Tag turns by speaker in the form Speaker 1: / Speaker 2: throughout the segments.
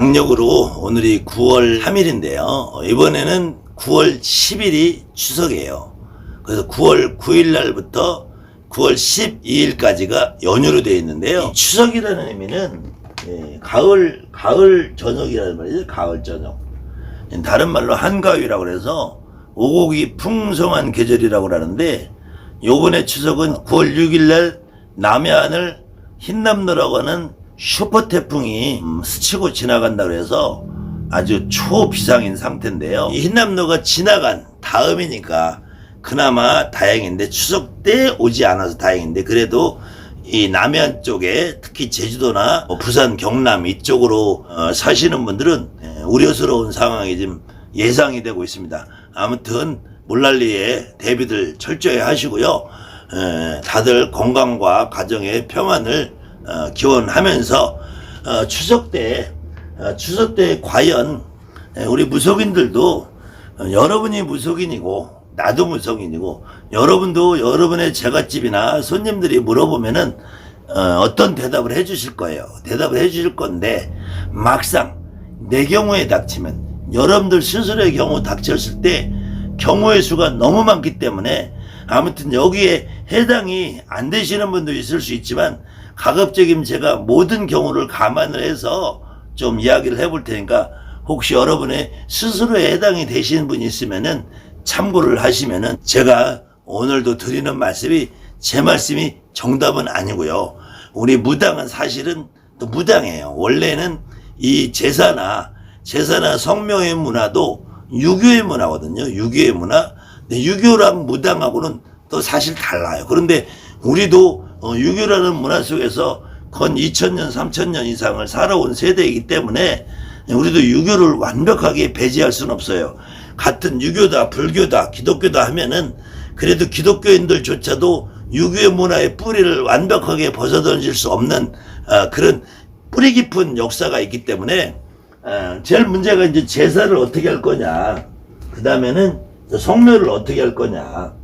Speaker 1: 양력으로 오늘이 9월 3일인데요. 이번에는 9월 10일이 추석이에요. 그래서 9월 9일 날부터 9월 12일까지가 연휴로 되어 있는데요. 이 추석이라는 의미는 예, 가을 가을 저녁이라는 말이죠. 가을 저녁. 다른 말로 한가위라고 그래서 오곡이 풍성한 계절이라고 하는데 요번에 추석은 9월 6일 날 남해안을 흰남노라고 하는 슈퍼 태풍이 음, 스치고 지나간다 그래서 아주 초비상인 상태인데요. 이 흰남노가 지나간 다음이니까 그나마 다행인데 추석 때 오지 않아서 다행인데 그래도 이 남해안 쪽에 특히 제주도나 뭐 부산, 경남 이쪽으로 어, 사시는 분들은 예, 우려스러운 상황이 지금 예상이 되고 있습니다. 아무튼 물난리에 대비들 철저히 하시고요. 에, 다들 건강과 가정의 평안을 어, 기원하면서 어, 추석 때 어, 추석 때 과연 에, 우리 무속인들도 어, 여러분이 무속인이고 나도 무속인이고 여러분도 여러분의 제갓집이나 손님들이 물어보면은 어, 떤 대답을 해주실 거예요. 대답을 해주실 건데 막상 내 경우에 닥치면 여러분들 스스로의 경우 닥쳤을 때 경우의 수가 너무 많기 때문에 아무튼 여기에 해당이 안 되시는 분도 있을 수 있지만 가급적이면 제가 모든 경우를 감안을 해서 좀 이야기를 해볼 테니까 혹시 여러분의 스스로에 해당이 되시는 분이 있으면은 참고를 하시면은 제가 오늘도 드리는 말씀이 제 말씀이 정답은 아니고요. 우리 무당은 사실은 또 무당이에요. 원래는 이 제사나 제사나 성묘의 문화도 유교의 문화거든요. 유교의 문화. 근데 유교랑 무당하고는 또 사실 달라요. 그런데 우리도 어, 유교라는 문화 속에서 건 2000년, 3000년 이상을 살아온 세대이기 때문에 우리도 유교를 완벽하게 배제할 수는 없어요. 같은 유교다, 불교다, 기독교다 하면은 그래도 기독교인들조차도 유교의 문화의 뿌리를 완벽하게 벗어던질 수 없는 어, 그런 뿌리 깊은 역사가 있기 때문에 어, 제일 문제가 이제 제사를 어떻게 할 거냐. 그 다음에는 성묘를 어떻게 할 거냐.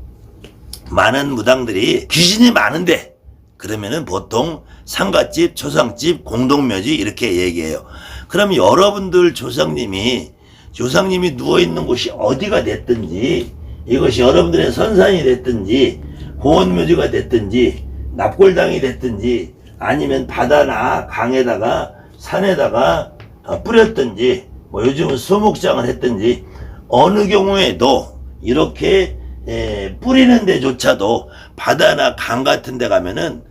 Speaker 1: 많은 무당들이 귀신이 많은데 그러면은 보통 상가집, 조상집, 공동묘지 이렇게 얘기해요. 그럼 여러분들 조상님이 조상님이 누워 있는 곳이 어디가 됐든지 이것이 여러분들의 선산이 됐든지 공원묘지가 됐든지 납골당이 됐든지 아니면 바다나 강에다가 산에다가 어, 뿌렸든지 뭐 요즘은 수목장을 했든지 어느 경우에도 이렇게 에, 뿌리는 데조차도 바다나 강 같은 데 가면은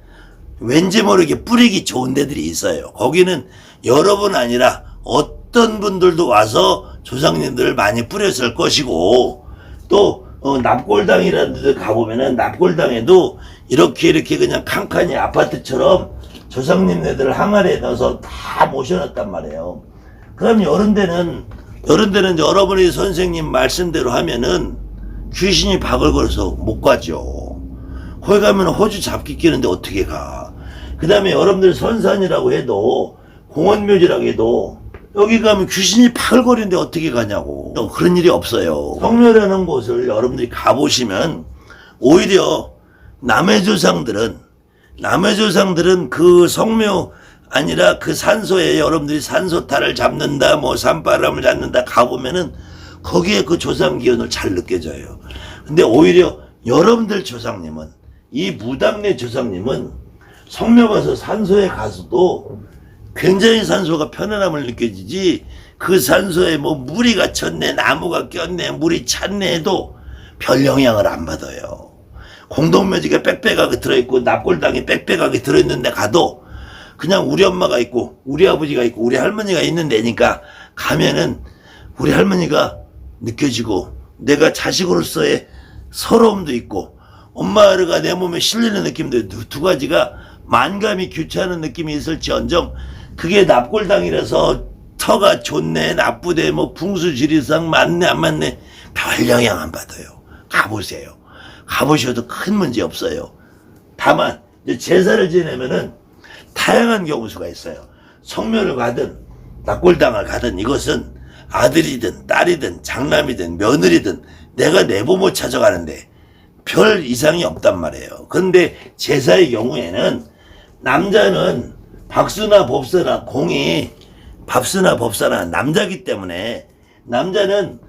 Speaker 1: 왠지 모르게 뿌리기 좋은 데들이 있어요. 거기는 여러 분 아니라 어떤 분들도 와서 조상님들을 많이 뿌렸을 것이고 또 어, 납골당이라는 데 가보면은 납골당에도 이렇게 이렇게 그냥 칸칸이 아파트처럼 조상님네들을 항아리에 넣어서 다 모셔놨단 말이에요. 그럼 이런 데는 이런 데는 여러분이 선생님 말씀대로 하면은 귀신이 박을 걸어서 못 가죠. 거기 가면 호주 잡기 끼는데 어떻게 가? 그 다음에 여러분들 선산이라고 해도 공원묘지라고 해도 여기 가면 귀신이 파글거리는데 어떻게 가냐고. 또 그런 일이 없어요. 성묘라는 곳을 여러분들이 가보시면 오히려 남의 조상들은 남의 조상들은 그 성묘 아니라 그 산소에 여러분들이 산소탈을 잡는다 뭐 산바람을 잡는다 가보면은 거기에 그 조상 기운을 잘 느껴져요. 근데 오히려 여러분들 조상님은 이 무당네 조상님은 성묘 가서 산소에 가서도 굉장히 산소가 편안함을 느껴지지 그 산소에 뭐 물이 갇혔네 나무가 꼈네 물이 찼네 해도 별 영향을 안 받아요. 공동묘지가 빽빽하게 들어있고 납골당이 빽빽하게 들어있는데 가도 그냥 우리 엄마가 있고 우리 아버지가 있고 우리 할머니가 있는 데니까 가면은 우리 할머니가 느껴지고 내가 자식으로서의 서러움도 있고 엄마가 내 몸에 실리는 느낌도 두, 두 가지가 만감이 교차하는 느낌이 있을지언정 그게 납골당이라서 터가 좋네 나쁘대 뭐 풍수지리상 맞네 안 맞네 별 영향 안 받아요. 가보세요. 가보셔도 큰 문제 없어요. 다만 이제 제사를 지내면은 다양한 경우수가 있어요. 성묘를 가든 납골당을 가든 이것은 아들이든 딸이든 장남이든 며느리든 내가 내 부모 찾아가는데 별 이상이 없단 말이에요. 그런데 제사의 경우에는 남자는 박수나 법수나 공이 밥쓰나 법사나 남자기 때문에 남자는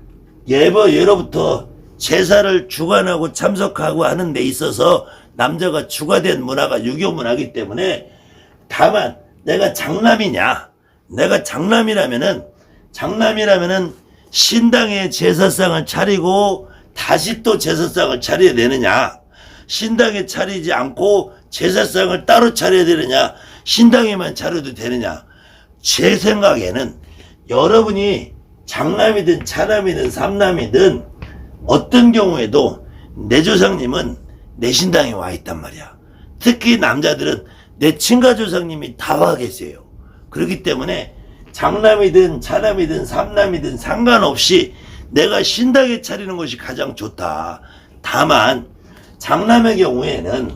Speaker 1: 예버 예로부터 제사를 주관하고 참석하고 하는 데 있어서 남자가 주가된 문화가 유교 문화기 때문에 다만 내가 장남이냐 내가 장남이라면은 장남이라면은 신당의 제사상을 차리고 다시 또 제사상을 차려야 되느냐? 신당에 차리지 않고 제사상을 따로 차려야 되느냐 신당에만 차려도 되느냐 제 생각에는 여러분이 장남이든 차남이든 삼남이든 어떤 경우에도 내 조상님은 내 신당에 와 있단 말이야. 특히 남자들은 내 친가 조상님이 다 와 계세요. 그렇기 때문에 장남이든 차남이든 삼남이든 상관없이 내가 신당에 차리는 것이 가장 좋다. 다만 장남의 경우에는 에,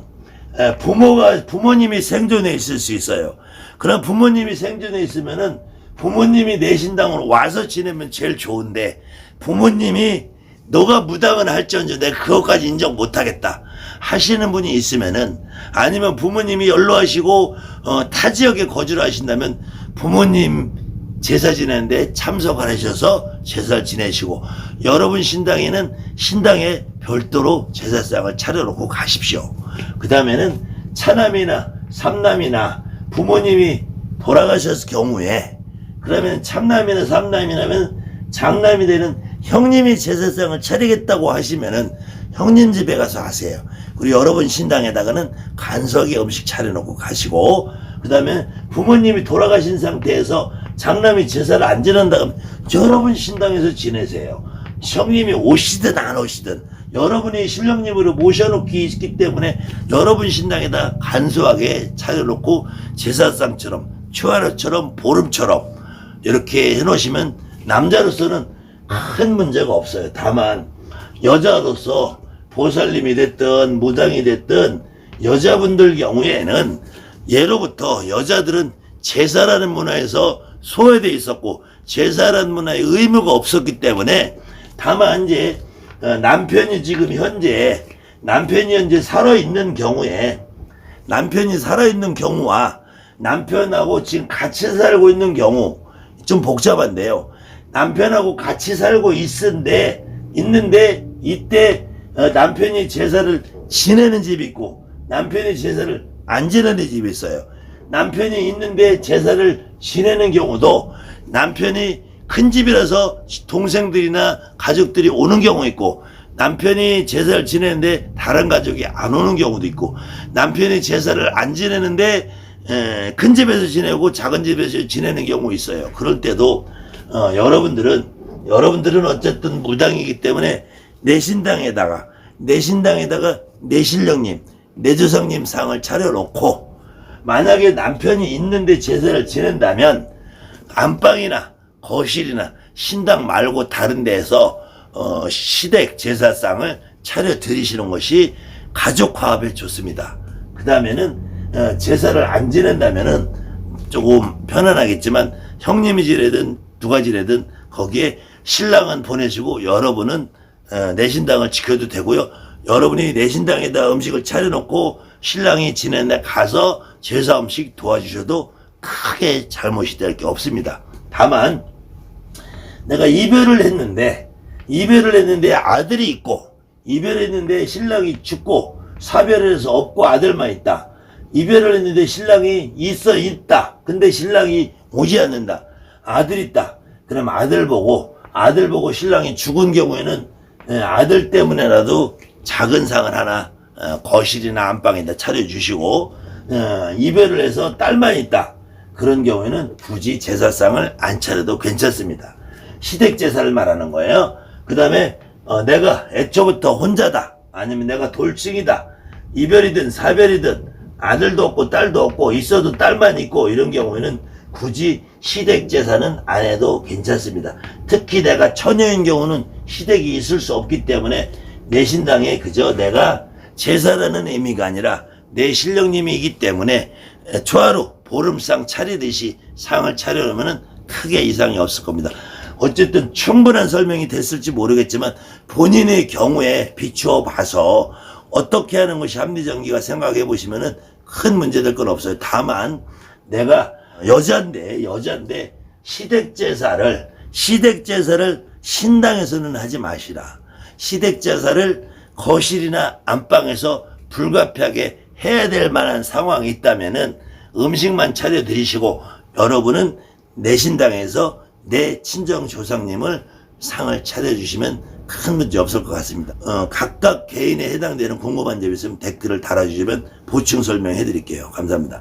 Speaker 1: 부모가 부모님이 생존해 있을 수 있어요. 그럼 부모님이 생존해 있으면은 부모님이 내 신당으로 와서 지내면 제일 좋은데 부모님이 너가 무당은 할지언정 내가 그것까지 인정 못하겠다 하시는 분이 있으면은 아니면 부모님이 연로하시고 어, 타 지역에 거주를 하신다면 부모님 제사 지내는데 참석을 하셔서 제사를 지내시고 여러분 신당에는 신당에 별도로 제사상을 차려놓고 가십시오. 그 다음에는 차남이나 삼남이나 부모님이 돌아가셨을 경우에 그러면 참남이나 삼남이라면 장남이 되는 형님이 제사상을 차리겠다고 하시면은 형님 집에 가서 하세요. 그리고 여러분 신당에다가는 간석에 음식 차려놓고 가시고 그 다음에 부모님이 돌아가신 상태에서 장남이 제사를 안 지낸다 그러면 여러분 신당에서 지내세요. 형님이 오시든 안 오시든 여러분이 신령님으로 모셔놓기 있기 때문에 여러분 신당에다 간소하게 차려놓고 제사상처럼 추하루처럼 보름처럼 이렇게 해놓으시면 남자로서는 큰 문제가 없어요. 다만 여자로서 보살님이 됐든 무당이 됐든 여자분들 경우에는 예로부터 여자들은 제사라는 문화에서 소외돼 있었고 제사라는 문화에 의무가 없었기 때문에 다만 이제 어, 남편이 지금 현재 남편이 현재 살아 있는 경우에 남편이 살아 있는 경우와 남편하고 지금 같이 살고 있는 경우 좀 복잡한데요. 남편하고 같이 살고 있는데 있는데 이때 어, 남편이 제사를 지내는 집이 있고 남편이 제사를 안 지내는 집이 있어요. 남편이 있는데 제사를 지내는 경우도 남편이 큰 집이라서 동생들이나 가족들이 오는 경우 있고 남편이 제사를 지내는데 다른 가족이 안 오는 경우도 있고 남편이 제사를 안 지내는데 에, 큰 집에서 지내고 작은 집에서 지내는 경우 있어요. 그럴 때도 어, 여러분들은 여러분들은 어쨌든 무당이기 때문에 내 신당에다가 내 신당에다가 내 신령님 내 조상님 상을 차려놓고 만약에 남편이 있는데 제사를 지낸다면 안방이나 거실이나 신당 말고 다른 데에서 어, 시댁 제사상을 차려 드리시는 것이 가족 화합에 좋습니다. 그 다음에는 어, 제사를 안 지낸다면은 조금 편안하겠지만 형님이 지내든 누가 지내든 거기에 신랑은 보내시고 여러분은 어, 내신당을 지켜도 되고요. 여러분이 내신당에다 음식을 차려놓고 신랑이 지낸 날 가서 제사 음식 도와주셔도 크게 잘못이 될 게 없습니다. 다만 내가 이별을 했는데 이별을 했는데 아들이 있고 이별했는데 신랑이 죽고 사별을 해서 없고 아들만 있다. 이별을 했는데 신랑이 있어 있다. 근데 신랑이 오지 않는다. 아들 있다. 그럼 아들 보고 아들 보고 신랑이 죽은 경우에는 예, 아들 때문에라도 작은 상을 하나 어, 거실이나 안방에다 차려주시고 어, 이별을 해서 딸만 있다. 그런 경우에는 굳이 제사상을 안 차려도 괜찮습니다. 시댁 제사를 말하는 거예요. 그 다음에 어, 내가 애초부터 혼자다. 아니면 내가 돌싱이다. 이별이든 사별이든 아들도 없고 딸도 없고 있어도 딸만 있고 이런 경우에는 굳이 시댁 제사는 안 해도 괜찮습니다. 특히 내가 처녀인 경우는 시댁이 있을 수 없기 때문에 내 신당에 그저 내가 제사라는 의미가 아니라 내 신령님이기 때문에 초하루 보름상 차리듯이 상을 차려놓으면 크게 이상이 없을 겁니다. 어쨌든 충분한 설명이 됐을지 모르겠지만 본인의 경우에 비추어 봐서 어떻게 하는 것이 합리적인가 생각해 보시면은 큰 문제 될 건 없어요. 다만 내가 여자인데 여자인데 시댁 제사를 시댁 제사를 신당에서는 하지 마시라. 시댁 제사를 거실이나 안방에서 불가피하게 해야 될 만한 상황이 있다면은 음식만 차려 드리시고 여러분은 내 신당에서 내 친정 조상님을 상을 차려주시면 큰 문제 없을 것 같습니다. 어, 각각 개인에 해당되는 궁금한 점 있으면 댓글을 달아주시면 보충 설명해 드릴게요. 감사합니다.